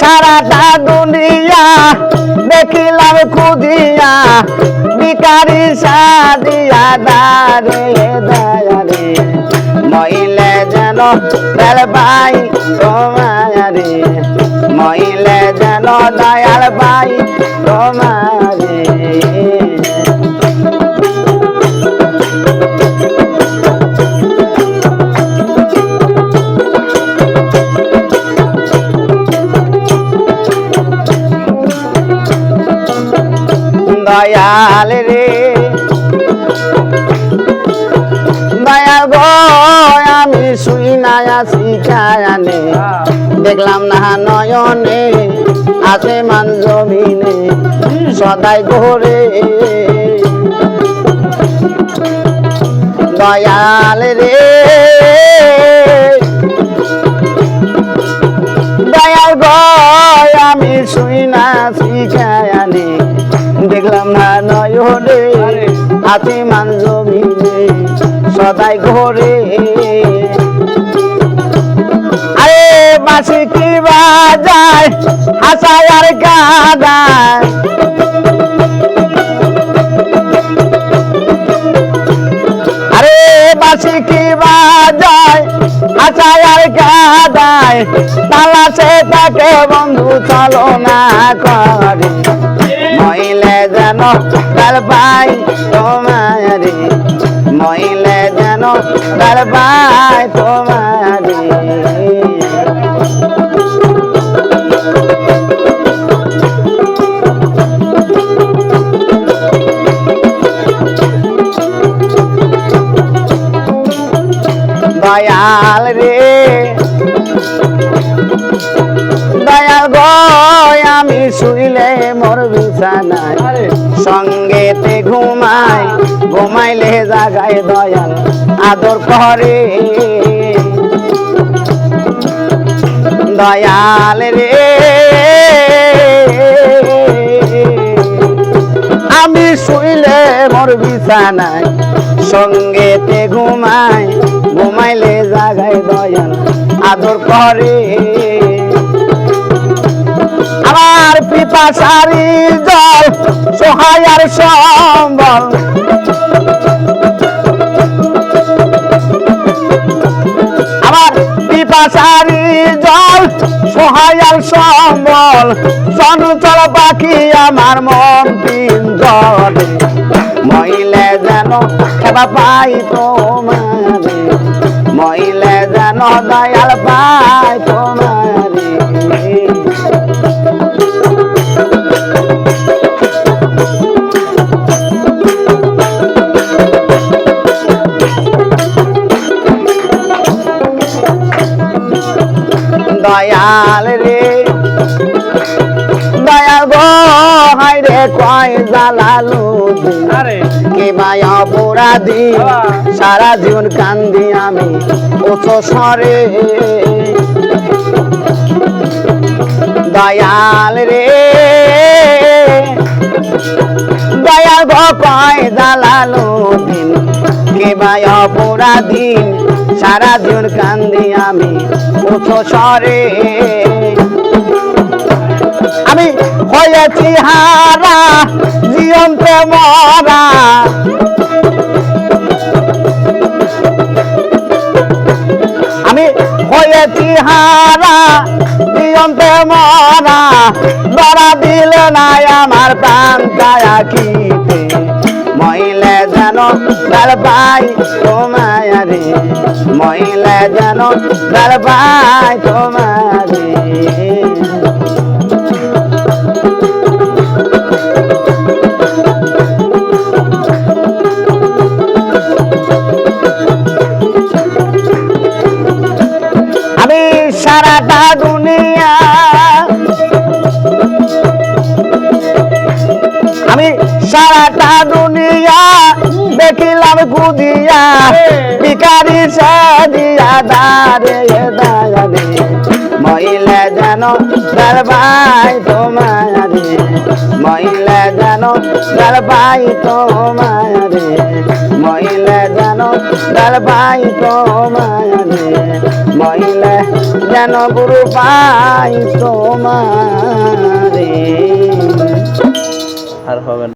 সারাটা দুনিয়া দেখিলাম খুদিয়া বিকারি সাদিয়া দারে দায়ারে। মহিলে যেন দয়াল ভাই তোমারে, মহিলে যেন দয়াল ভাই তোমারে। দয়াল রে। দয়াল গো, আমি শুই না কায়ানে। দেখলাম না নয়নে, আছে মান জমিনে, সদাই ঘরে দয়াল রে। হাতি মান জমিনে সদাই ঘরে। আরে বাসি কি বাজায়, হাসায় আর কাদায় আরে বাসি কি বাজায় আচায় আর গাদায়। তালাশে তাকে বন্ধু চলো না করে। যেন তার ভাই তোমারে মহিলে যেন তার ভাই দয়াল রে বিছানায় সঙ্গেতে ঘুমাই, ঘুমাইলে জাগায় দয়াল, আদর করে। দয়াল রে। আমি শুইলে মোর বিছানায়, সঙ্গেতে ঘুমাই, ঘুমাইলে জাগায় দয়াল, আদর করে। আমার পিপাসারি জল সহায়ার সম্বল। আমার পিপাসারি জল সহায়ার সম্বল। চঞ্চল পাখি, আমার মন পিঞ্জল মহিলে যেন পাই তোমারে মহিলে যেন দয়াল দয়াল রে। দয়াল গো হাই রে কয় জালালু আরে। কে ভাই অপরাধী? সারা জীবন কান্দি আমি। ওছো সরে দয়াল রে। দয়াল গো কয় জালালু ভাই অপরাধী, সারা জীবন কান্দি আমি ওছো সরে আমি হয়েছি হারা জীবনতে মরা। আমি হয়েছি হারা জীবনতে মরা। ধরা দিলে নাই আমার প্রাণ কায়া মহিলে যেন তার ভাই তোমারে মহিলে যেন তার ভাই তোমারে আমি সারাটা দুনিয়া, আমি সারাটা দুনিয়া দেখিলাম কুদিয়া বিকারি সাদিয়া দারে দারে মহিলা যেন তার ভাই তোমারে মহিলা যেন তার ভাই তোমারে মহিলা যেন তার ভাই তোমারে মহিলা যেন গুরু পাই তোমারে। আর হবে না।